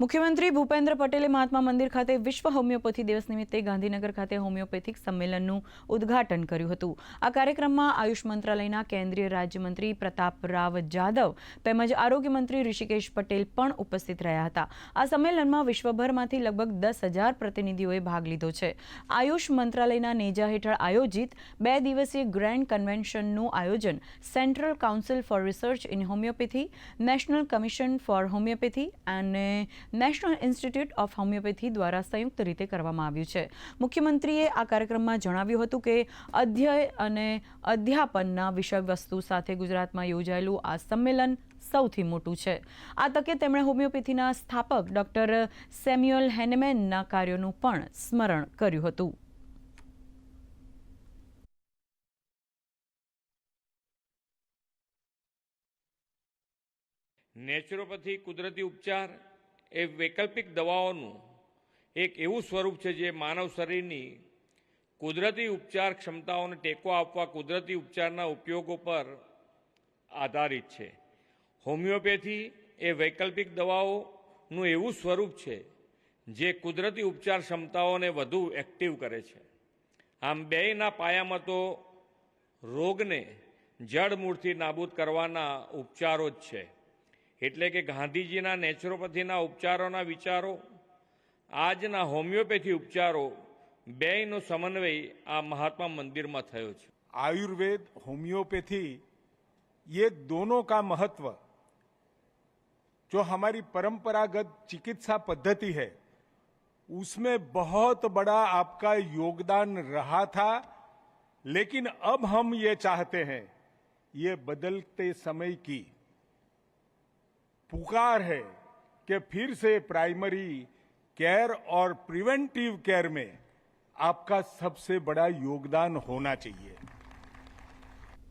મુખ્યમંત્રી ભૂપેન્દ્ર પટેલે મહાત્મા મંદિર ખાતે વિશ્વ હોમિયોપેથી દિવસ નિમિત્તે ગાંધીનગર ખાતે હોમિયોપેથિક સંમેલનનું ઉદ્ઘાટન કર્યું હતું. આ કાર્યક્રમમાં આયુષ મંત્રાલયના કેન્દ્રીય રાજ્યમંત્રી પ્રતાપ રાવ જાદવ તેમજ આરોગ્ય મંત્રી ઋષિકેશ પટેલ પણ ઉપસ્થિત રહ્યા હતા. આ સંમેલનમાં વિશ્વભરમાંથી લગભગ દસ હજાર પ્રતિનિધિઓએ ભાગ લીધો છે. આયુષ મંત્રાલયના નેજા હેઠળ આયોજિત બે દિવસીય ગ્રેન્ડ કન્વેન્શનનું આયોજન central council for research in homeopathy, national commission for homeopathy અને નેશનલ ઇન્સ્ટિટ્યૂટ ઓફ હોમિયોપેથી દ્વારા સંયુક્ત રીતે કરવામાં આવ્યું છે. મુખ્યમંત્રીએ આ કાર્યક્રમમાં જણાવ્યું હતું કે અધ્યય અને અધ્યાપનના વિષયવસ્તુ સાથે ગુજરાતમાં યોજાયેલું આ સંમેલન સૌથી મોટું છે. આ તકે તેમણે હોમિયોપેથીના સ્થાપક ડોક્ટર સેમ્યુઅલ હેનેમેનના કાર્યોનું પણ સ્મરણ કર્યું હતું. નેચરોપથી કુદરતી ઉપચાર એ વૈકલ્પિક દવાઓનું એક એવું સ્વરૂપ છે જે માનવ શરીરની કુદરતી ઉપચાર ક્ષમતાઓને ટેકો આપવા કુદરતી ઉપચારના ઉપયોગો પર આધારિત છે. હોમિયોપેથી એ વૈકલ્પિક દવાઓનું એવું સ્વરૂપ છે જે કુદરતી ઉપચાર ક્ષમતાઓને વધુ એક્ટિવ કરે છે. આમ બેયના પાયામાં તો રોગને જડમૂળથી નાબૂદ કરવાના ઉપચારો જ છે. એટલે કે ગાંધીજીના નેચરોપેથીના ઉપચારોના વિચારો આજના હોમિયોપેથી ઉપચારો બેયનો સમન્વય આ મહાત્મા મંદિરમાં થયો છે आयुर्वेद होम्योपैथी ये दोनों का महत्व जो हमारी परंपरागत चिकित्सा पद्धति है उसमें बहुत बड़ा आपका योगदान रहा था लेकिन अब हम ये चाहते हैं ये बदलते समय की पुकार है कि फिर से प्राइमरी केयर और प्रिवेंटिव केयर में आपका सबसे बड़ा योगदान होना चाहिए